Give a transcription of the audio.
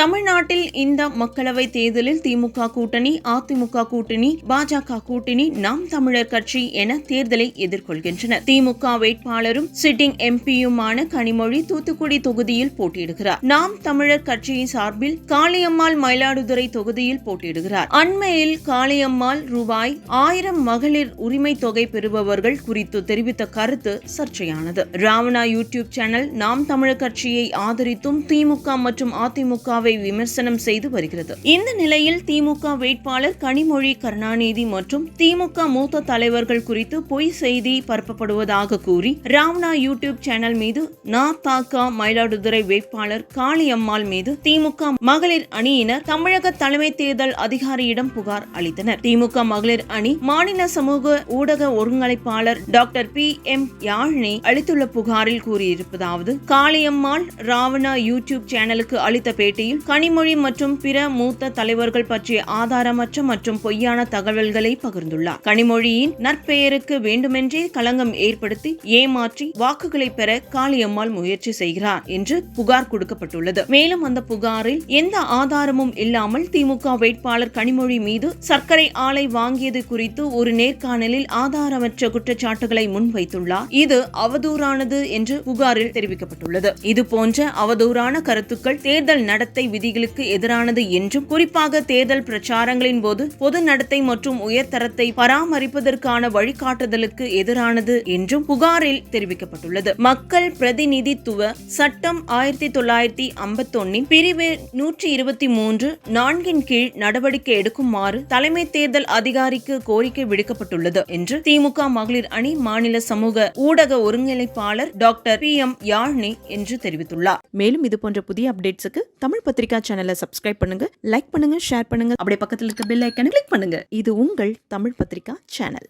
தமிழ்நாட்டில் இந்த மக்களவை தேர்தலில் திமுக கூட்டணி அதிமுக கூட்டணி பாஜக கூட்டணி நாம் தமிழர் கட்சி என தேர்தலை எதிர்கொள்கின்றனர் திமுக வேட்பாளரும் சிட்டிங் எம்பியுமான கனிமொழி தூத்துக்குடி தொகுதியில் போட்டியிடுகிறார். நாம் தமிழர் கட்சியின் சார்பில் காளியம்மாள் மயிலாடுதுறை தொகுதியில் போட்டியிடுகிறார். அண்மையில் காளியம்மாள் ரூபாய் ஆயிரம் மகளிர் உரிமை தொகை பெறுபவர்கள் குறித்து தெரிவித்த கருத்து சர்ச்சையானது. ராவணா யூடியூப் சேனல் நாம் தமிழர் கட்சியை ஆதரித்தும் திமுக மற்றும் அதிமுகவை விமர்சனம் செய்து வருகிறது. இந்த நிலையில் திமுக வேட்பாளர் கனிமொழி கருணாநிதி மற்றும் திமுக மூத்த தலைவர்கள் குறித்து பொய் செய்தி பரப்பப்படுவதாக கூறி ராவணா யூடியூப் சேனல் மீது நா தாக்கா மயிலாடுதுறை வேட்பாளர் காளியம்மாள் மீது திமுக மகளிர் அணியினர் தமிழக தலைமை தேர்தல் அதிகாரியிடம் புகார் அளித்தனர். திமுக மகளிர் அணி மாநில சமூக ஊடக ஒருங்கிணைப்பாளர் டாக்டர் பி எம் யாழினி அளித்துள்ள புகாரில் கூறியிருப்பதாவது காளியம்மாள் ராவணா யூடியூப் சேனலுக்கு அளித்த பேட்டியில் கனிமொழி மற்றும் பிற மூத்த தலைவர்கள் பற்றிய ஆதாரமற்ற மற்றும் பொய்யான தகவல்களை பகிர்ந்துள்ளார். கனிமொழியின் நற்பெயருக்கு வேண்டுமென்றே களங்கம் ஏற்படுத்தி ஏமாற்றி வாக்குகளை பெற காளியம்மாள் முயற்சி செய்கிறார் என்று புகார் கொடுக்கப்பட்டுள்ளது. மேலும் அந்த புகாரில் எந்த ஆதாரமும் இல்லாமல் திமுக வேட்பாளர் கனிமொழி மீது சர்க்கரை ஆலை வாங்கியது குறித்து ஒரு நேர்காணலில் ஆதாரமற்ற குற்றச்சாட்டுகளை முன்வைத்துள்ளார். இது அவதூறானது என்று புகாரில் தெரிவிக்கப்பட்டுள்ளது. இது போன்ற அவதூறான கருத்துக்கள் தேர்தல் நடத்தை விதிகளுக்கு எதிரானது என்றும் குறிப்பாக தேர்தல் பிரச்சாரங்களின் போது பொது நடத்தை மற்றும் உயர்தரத்தை பராமரிப்பதற்கான வழிகாட்டுதலுக்கு எதிரானது என்றும் புகாரில் தெரிவிக்கப்பட்டுள்ளது. மக்கள் பிரதிநிதித்துவ சட்டம் ஆயிரத்தி தொள்ளாயிரத்தி ஐம்பத்தொன்னின் பிரிவு நூற்றி இருபத்தி மூன்று நான்கின் கீழ் நடவடிக்கை எடுக்குமாறு தலைமை தேர்தல் அதிகாரிக்கு கோரிக்கை விடுக்கப்பட்டுள்ளது என்று திமுக மகளிர் அணி மாநில சமூக ஊடக ஒருங்கிணைப்பாளர் டாக்டர் பி எம் யாழ்னி என்று தெரிவித்துள்ளார். மேலும் இது போன்ற புதிய அப்டேட்ஸுக்கு தமிழ் பத்திரிகா சேனலை சப்ஸ்கிரைப் பண்ணுங்க லைக் பண்ணுங்க ஷேர் பண்ணுங்க. அப்படியே பக்கத்தில் இருக்க பெல் ஐக்கனை கிளிக் பண்ணுங்க. இது உங்கள் தமிழ் பத்திரிகா சேனல்